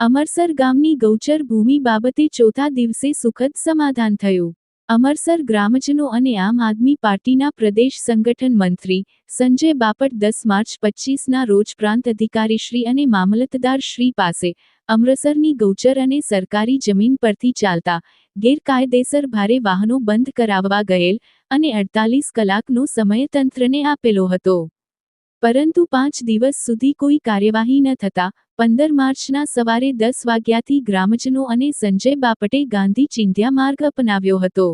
અમરસર ગામની ગૌચર ભૂમિ બાબતે ચોથા દિવસે સુખદ સમાધાન થયું. અમરસર ગ્રામજનો અને આમ આદમી પાર્ટીના પ્રદેશ સંગઠન મંત્રી સંજય બાપટ દસ માર્ચ પચીસના રોજ પ્રાંત અધિકારીશ્રી અને મામલતદાર શ્રી પાસે અમૃતસરની ગૌચર અને સરકારી જમીન પરથી ચાલતા ગેરકાયદેસર ભારે વાહનો બંધ કરાવવા ગયેલ અને અડતાલીસ કલાકનો સમય તંત્રને આપેલો હતો. પરંતુ પાંચ દિવસ સુધી કોઈ કાર્યવાહી ન થતા પંદર માર્ચના સવારે દસ વાગ્યાથી ગ્રામજનો અને સંજય બાપટે ગાંધી ચિંધ્યા માર્ગ અપનાવ્યો હતો.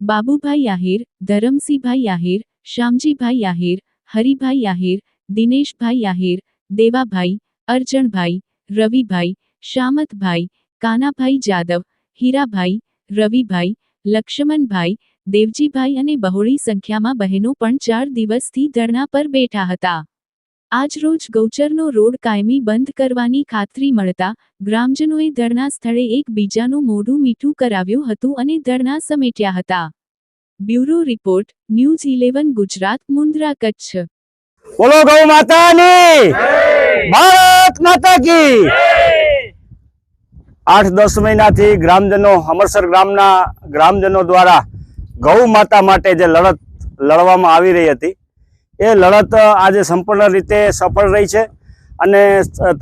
બાબુભાઈ આહિર, ધરમસિંહભાઈ આહિર, શ્યામજીભાઈ આહિર, હરિભાઈ આહિર, દિનેશભાઈ આહિર, દેવાભાઈ, અર્જણભાઈ, રવિભાઈ શામતભાઈ કાનાભાઈ જાદવ હીરાભાઈ રવિભાઈ લક્ષ્મણભાઈ દેવજીભાઈ અને બહોળી સંખ્યામાં બહેનો પણ ચાર દિવસથી ધરણા પર બેઠા હતા. આજરોજ ગૌચરનો રોડ કાયમી બંધ કરવાની ખાતરી મળતા ગ્રામજનોએ ધરણા સ્થળે એકબીજાનું મોઢું મીઠું કરાવ્યું હતું અને ધરણા સમેટ્યા હતા. Bureau report news eleven Gujarat Mundra Kutch. બોલો ગૌ માતાની. ભારત માતા કી. આઠ, દસ મહિનાથી ગ્રામજનો, અમરસર ગ્રામના ગ્રામજનો દ્વારા ગૌ માતા માટે જે લડત લડવામાં આવી રહી હતી, એ લડત આજે સંપૂર્ણ રીતે સફળ રહી છે અને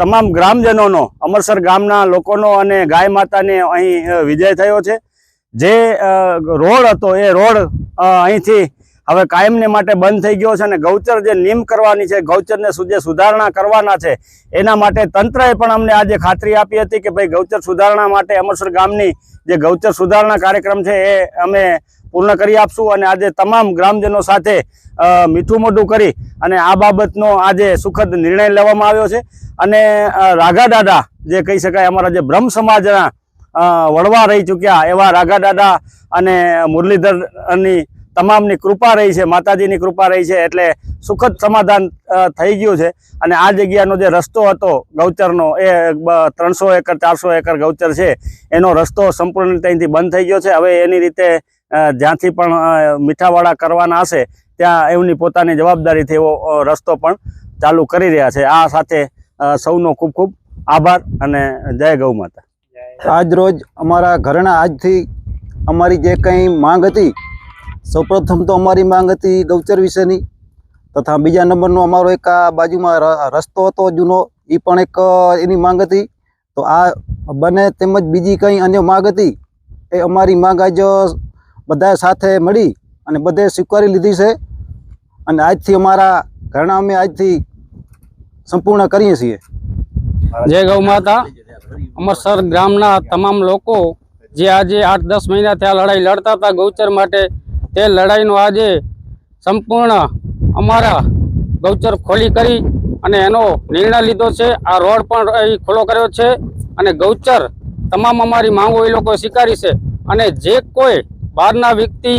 તમામ ગ્રામજનોનો, અમરસર ગામના લોકોનો અને ગાય માતાને અહીં વિજય થયો છે. જે રોડ હતો, એ રોડ અહીંથી હવે કાયમને માટે બંધ થઈ ગયો છે અને ગૌચર જે નિયમ કરવાની છે, ગૌચરને જે સુધારણા કરવાના છે, એના માટે તંત્રએ પણ અમને આજે ખાતરી આપી હતી કે ભાઈ ગૌચર સુધારણા માટે અમરસર ગામની જે ગૌચર સુધારણા કાર્યક્રમ છે એ અમે પૂર્ણ કરી આપશું અને આજે તમામ ગ્રામજનો સાથે મીઠું મોઢું કરી અને આ બાબતનો આજે સુખદ નિર્ણય લેવામાં આવ્યો છે. અને રાઘા દાદા જે કહી શકાય અમારા જે બ્રહ્મ સમાજના વળવા રહી ચૂક્યા એવા રાઘા દાદા અને મુરલીધરની તમામની કૃપા રહી છે, માતાજીની કૃપા રહી છે, એટલે સુખદ સમાધાન થઈ ગયું છે. અને આ જગ્યાનો જે રસ્તો હતો ગૌચરનો, એ ત્રણસો એકર, ચારસો એકર ગૌચર છે, એનો રસ્તો સંપૂર્ણ અહીંથી બંધ થઈ ગયો છે. હવે એની રીતે જ્યાંથી પણ મીઠાવાળા કરવાના હશે, ત્યાં એમની પોતાની જવાબદારીથી એવો રસ્તો પણ ચાલુ કરી રહ્યા છે. આ સાથે સૌનો ખૂબ ખૂબ આભાર અને જય ગૌ માતા. આજ રોજ અમારા ઘરના આજથી અમારી જે કંઈ માંગ હતી સૌપ્રથમ તો અમારી માંગ હતી ગૌચર વિશેની તથા બીજા નંબરનો અમારો એક આ બાજુમાં રસ્તો હતો જૂનો એ પણ એક એની માંગ હતી. તો આ બને તેમજ બીજી કંઈ અન્ય માંગ હતી એ અમારી માંગ આજ બધા સાથે મળી અને બધે સ્વીકારી લીધી છે. અને આજથી અમારા ઘરના અમે આજથી સંપૂર્ણ કરીએ છીએ. જય ગૌ માતા. અમરસર ગ્રામના તમામ લોકો જે આજે આઠ દસ મહિનાથી આ લડાઈ લડતા હતા ગૌચર માટે તે લડાઈનો આજે સંપૂર્ણ અમારા ગૌચર ખોલી કરી અને એનો નિર્ણય લીધો છે. આ રોડ પણ અહીં ખુલ્લો કર્યો છે અને ગૌચર તમામ અમારી માંગો એ લોકો સ્વીકારી છે. અને જે કોઈ બહારના વ્યક્તિ,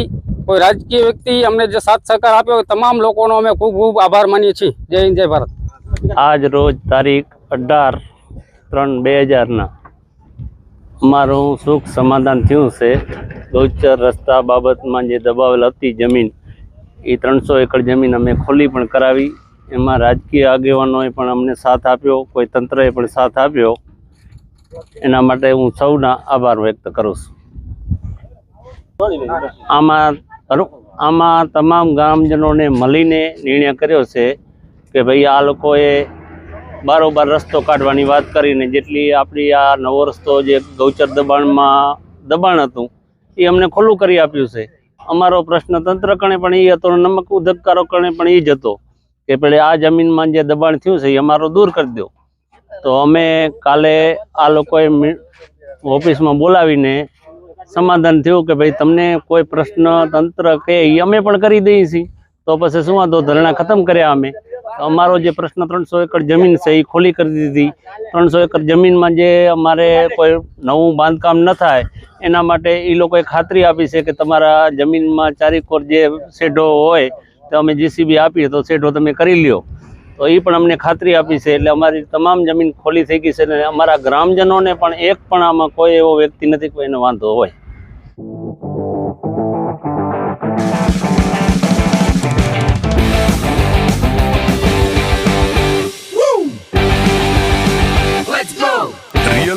કોઈ રાજકીય વ્યક્તિ અમને જે સાથ સહકાર આપ્યો તમામ લોકોનો અમે ખૂબ ખૂબ આભાર માનીએ છીએ. જય હિન્દ, જય ભારત. આજ રોજ તારીખ અઢાર ત્રણ બે હજારના અમારું સુખ સમાધાન થયું છે. ગૌચર રસ્તા બાબતમાં જે દબાવેલ હતી જમીન, એ ત્રણસો એકર જમીન અમે ખોલી પણ કરાવી. એમાં રાજકીય આગેવાનોએ પણ અમને સાથ આપ્યો, કોઈ તંત્રએ પણ સાથ આપ્યો. એના માટે હું સૌના આભાર વ્યક્ત કરું છું. આમાં? આમાં તમામ ગ્રામજનોને મળીને નિર્ણય કર્યો છે કે ભાઈ આ લોકોએ બારોબાર રસ્તો કાઢવાની વાત કરીને જેટલી આપણી આ નવો રસ્તો જે ગૌચર દબાણમાં દબાણ હતું, એ અમને ખુલ્લું કરી આપ્યું છે. અમારો પ્રશ્ન તંત્ર કણે પણ એ હતો નમક ઉદ્યોગકારો કણે પણ એ જ હતો કે પેલે આ જમીનમાં જે દબાણ થયું છે એ અમારો દૂર કરી દો તો અમે કાલે આ લોકોએ ઓફિસમાં બોલાવીને સમાધાન થયું કે ભાઈ તમને કોઈ પ્રશ્ન તંત્ર કે એ અમે પણ કરી દઈએ છીએ. તો પછી શું વાંધો? ધરણા ખતમ કર્યા અમે. અમારો જે પ્રશ્ન ત્રણસો એકર જમીન છે એ ખોલી કરી દીધી. ત્રણસો એકર જમીનમાં જે અમારે કોઈ નવું બાંધકામ ન થાય, એના માટે એ લોકોએ ખાતરી આપી છે કે તમારા જમીનમાં ચારેકોર જે શેઢો હોય, તો અમે જીસીબી આપીએ, તો શેઢો તમે કરી લ્યો. તો એ પણ અમને ખાતરી આપી છે, એટલે અમારી તમામ જમીન ખોલી થઈ ગઈ છે, અને અમારા ગ્રામજનોને પણ એક પણ આમાં કોઈ એવો વ્યક્તિ નથી કોઈ એનો વાંધો હોય.